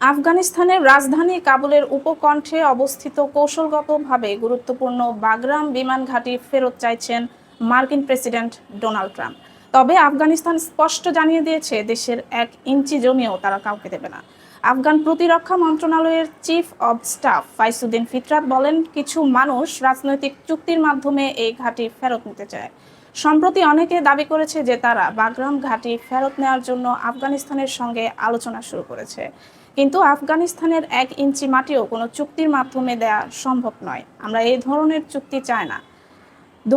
আফগানিস্তানের রাজধানী কাবুলের উপকণ্ঠে অবস্থিত কৌশলগতভাবে গুরুত্বপূর্ণ বাগরাম বিমান ঘাঁটি ফেরত চাইছেন মার্কিন প্রেসিডেন্ট ডোনাল্ড ট্রাম্প। তবে আফগানিস্তান স্পষ্ট জানিয়ে দিয়েছে, দেশের এক ইঞ্চি জমিও তারা কাউকে দেবে না। আফগান প্রতিরক্ষা মন্ত্রণালয়ের chief of staff Fasihuddin Fitrat বলেন, কিছু মানুষ রাজনৈতিক চুক্তির মাধ্যমে এই ঘাঁটি ফেরত নিতে চায়। সম্প্রতি অনেকে দাবি করেছে যে তারা বাগরাম ঘাঁটি ফেরত নেওয়ার জন্য আফগানিস্তানের সঙ্গে আলোচনা শুরু করেছে। কিন্তু আফগানিস্তানের এক ইঞ্চি মাটিও কোনো চুক্তির মাধ্যমে দেয়া সম্ভব নয়। আমরা এই ধরনের চুক্তি চাই না। দু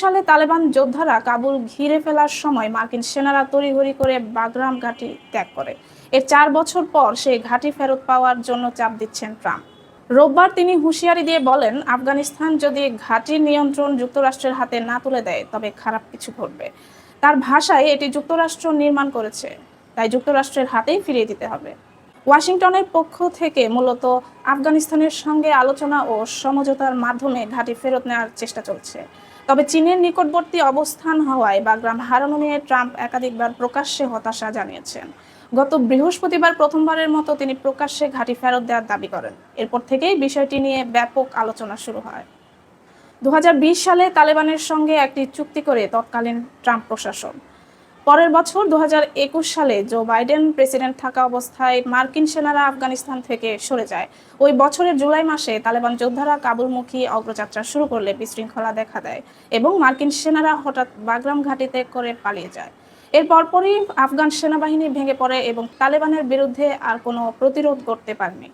সালে তালেবান যোদ্ধারা কাবুল ঘিরে ফেলার সময় মার্কিন সেনারা তড়িঘড়ি করে বাগরাম ঘাঁটি ত্যাগ করে। এর চার বছর পর সেই ঘাঁটি ফেরত পাওয়ার জন্য চাপ দিচ্ছেন ট্রাম্প। রোববার তিনি হুঁশিয়ারি দিয়ে বলেন, আফগানিস্তান যদি ঘাঁটির নিয়ন্ত্রণ যুক্তরাষ্ট্রের হাতে না তুলে দেয়, তবে খারাপ কিছু ঘটবে। তার ভাষায় এটি যুক্তরাষ্ট্র নির্মাণ করেছে, তাই যুক্তরাষ্ট্রের হাতেই ফিরিয়ে দিতে হবে। ওয়াশিংটনের পক্ষ থেকে মূলত আফগানিস্তানের সঙ্গে আলোচনা ও সমঝোতার মাধ্যমে ঘাঁটি ফেরত নেওয়ার চেষ্টা চলছে। তবে চীনের নিকটবর্তী অবস্থান হওয়ায় বাগরাম হারানো নিয়ে ট্রাম্প একাধিকবার প্রকাশ্যে হতাশা জানিয়েছেন। গত বৃহস্পতিবার প্রথমবারের মতো তিনি প্রকাশ্যে ঘাঁটি ফেরত দেওয়ার দাবি করেন। এরপর থেকেই বিষয়টি নিয়ে ব্যাপক আলোচনা শুরু হয়। দু হাজার বিশ সালে তালেবানের সঙ্গে একটি চুক্তি করে তৎকালীন ট্রাম্প প্রশাসন। পরের বছর দুহাজার একুশ সালে জো বাইডেন প্রেসিডেন্ট থাকা অবস্থায় মার্কিন সেনারা আফগানিস্তান থেকে সরে যায়। ওই বছরের জুলাই মাসে তালেবান যোদ্ধারা কাবুলমুখী অগ্রযাত্রা শুরু করলে বিশৃঙ্খলা দেখা দেয় এবং মার্কিন সেনারা হঠাৎ বাগরাম ঘাঁটিতে করে পালিয়ে যায়। এর পরপরই আফগান সেনাবাহিনী ভেঙে পড়ে এবং তালেবানের বিরুদ্ধে আর কোনো প্রতিরোধ করতে পারেনি।